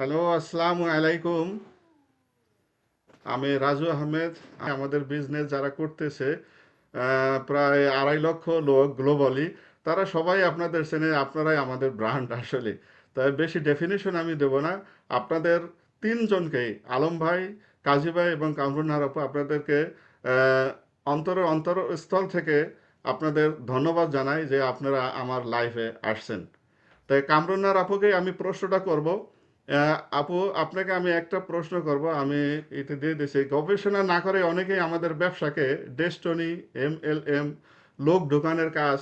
Hello, আসসালামু আলাইকুম। আমি রাজু আহমেদ। আমাদের বিজনেস যারা করতেছে প্রায় আড়াই লক্ষ লোক গ্লোবালি তারা সবাই আপনাদের চেনে, আপনারাই আমাদের ব্র্যান্ড আসলে। তাই বেশি ডেফিনেশন আমি দেব না। আপনাদের তিনজনকেই আলম ভাই, কাজী ভাই এবং কামরুন আপু আপনাদেরকে অন্তর অন্তরস্থল থেকে আপনাদের ধন্যবাদ জানাই যে আপনারা আমার লাইফে আসছেন। তাই কামরুন্নার আপুকে আমি প্রশ্নটা করব আপু আপনাকে আমি একটা প্রশ্ন করব। আমি এটা দিয়ে দিছি। গবেষণা না করে অনেকেই আমাদের ব্যবসাকে ডেস্টনি এম এল এম লোক ঢোকানোর কাজ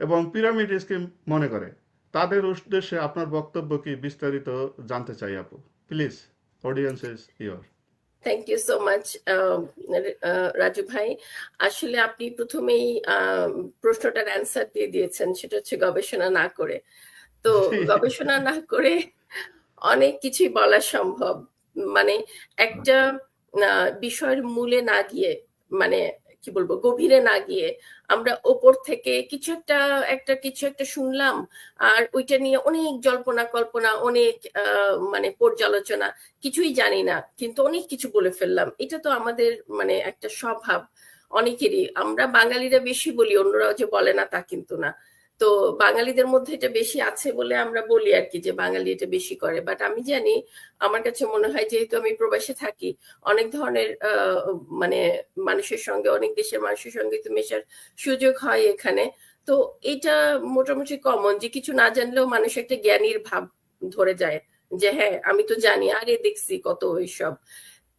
এবং পিরামিড স্কিম মনে করে। তাদের উদ্দেশ্যে আপনার বক্তব্য কি বিস্তারিত জানতে চাই আপু? Please audience is your thank you so much Raju ভাই। আসলে আপনি প্রথমেই প্রশ্নটার অ্যান্সার দিয়ে দিয়েছেন সেটা হচ্ছে গবেষণা না করে। তো গবেষণা না করে অনেক কিছুই বলা সম্ভব। মানে একটা বিষয়ের মূলে না গিয়ে মানে কি বলব, গভীরে না গিয়ে আমরা ওপর থেকে কিছু একটা একটা কিছু একটা শুনলাম আর ওইটা নিয়ে অনেক জল্পনা কল্পনা, অনেক মানে পর্যালোচনা, কিছুই জানি না। কিন্তু অনেক কিছু বলে ফেললাম। এটা তো আমাদের মানে একটা স্বভাব। অনেকেরই, আমরা বাঙালিরা বেশি বলি, অন্যরাও যে বলে না তা কিন্তু না। তো বাঙালিদের মধ্যে এটা বেশি আছে বলে আমরা বলি আর কি, যে বাঙালি এটা বেশি করে। বাট আমি জানি, আমার কাছে মনে হয় যেহেতু আমি প্রবাসে থাকি, অনেক ধরনের মানে মানুষের সঙ্গে, অনেক দেশের মানুষের সঙ্গে তো মেশার সুযোগ হয় এখানে। তো এটা মোটামুটি কমন যে কিছু না জানলেও মানুষ একটা জ্ঞানীর ভাব ধরে যায়, যে হ্যাঁ আমি তো জানি, আরে দেখছি কত ওইসব।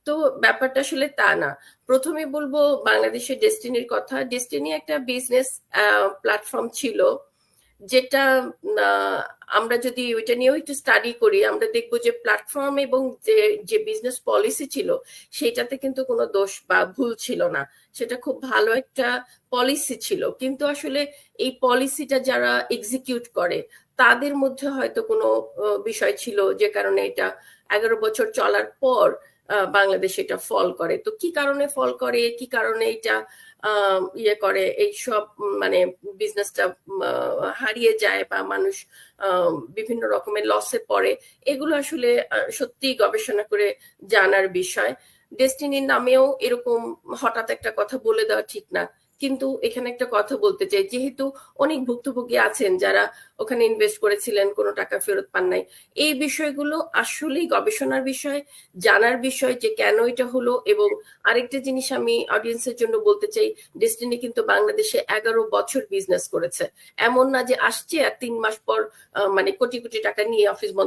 তো ব্যাপারটা আসলে তা না। প্রথমে বলব বাংলাদেশের ডেস্টিনির কথা। ডেস্টিনি একটা বিজনেস প্ল্যাটফর্ম ছিল। যেটা আমরা যদি ওইটা নিয়েও একটু স্টাডি করি, আমরা দেখব যে প্ল্যাটফর্ম এবং যে যে বিজনেস পলিসি ছিল সেটাতে কিন্তু কোনো দোষ বা ভুল ছিল না। সেটা খুব ভালো একটা পলিসি ছিল। কিন্তু আসলে এই পলিসিটা যারা এক্সিকিউট করে, তাদের মধ্যে হয়তো কোনো বিষয় ছিল যে কারণে এটা এগারো বছর চলার পর বাংলাদেশ এটা ফল করে। তো কি কারণে ফল করে? কি কারণে এটা ইয়ে করে? এই সব মানে বিজনেসটা হারিয়ে যায় বা মানুষ বিভিন্ন রকমের লসে পড়ে, এগুলো আসলে সত্যি গবেষণা করে জানার বিষয়। ডেস্টিনির নামেও এরকম হঠাৎ একটা কথা বলে দেওয়া ঠিক না। কিন্তু এখানে একটা কথা বলতে চাই। যেহেতু অনেক ভুক্তভোগী আছেন যারা ওখানে ইনভেস্ট করেছিলেন, কোনো টাকা ফেরত পান নাই, এই বিষয়গুলো আসলেই গবেষণার বিষয়, জানার বিষয় যে কেন এটা হলো এবং আরেকটা জিনিস আমি অডিয়েন্সের জন্য বলতে চাই ডেস্টিনি কিন্তু বাংলাদেশে এগারো বছর বিজনেস করেছে। এমন না যে আসছে আর তিন মাস পর মানে কোটি কোটি টাকা নিয়ে অফিস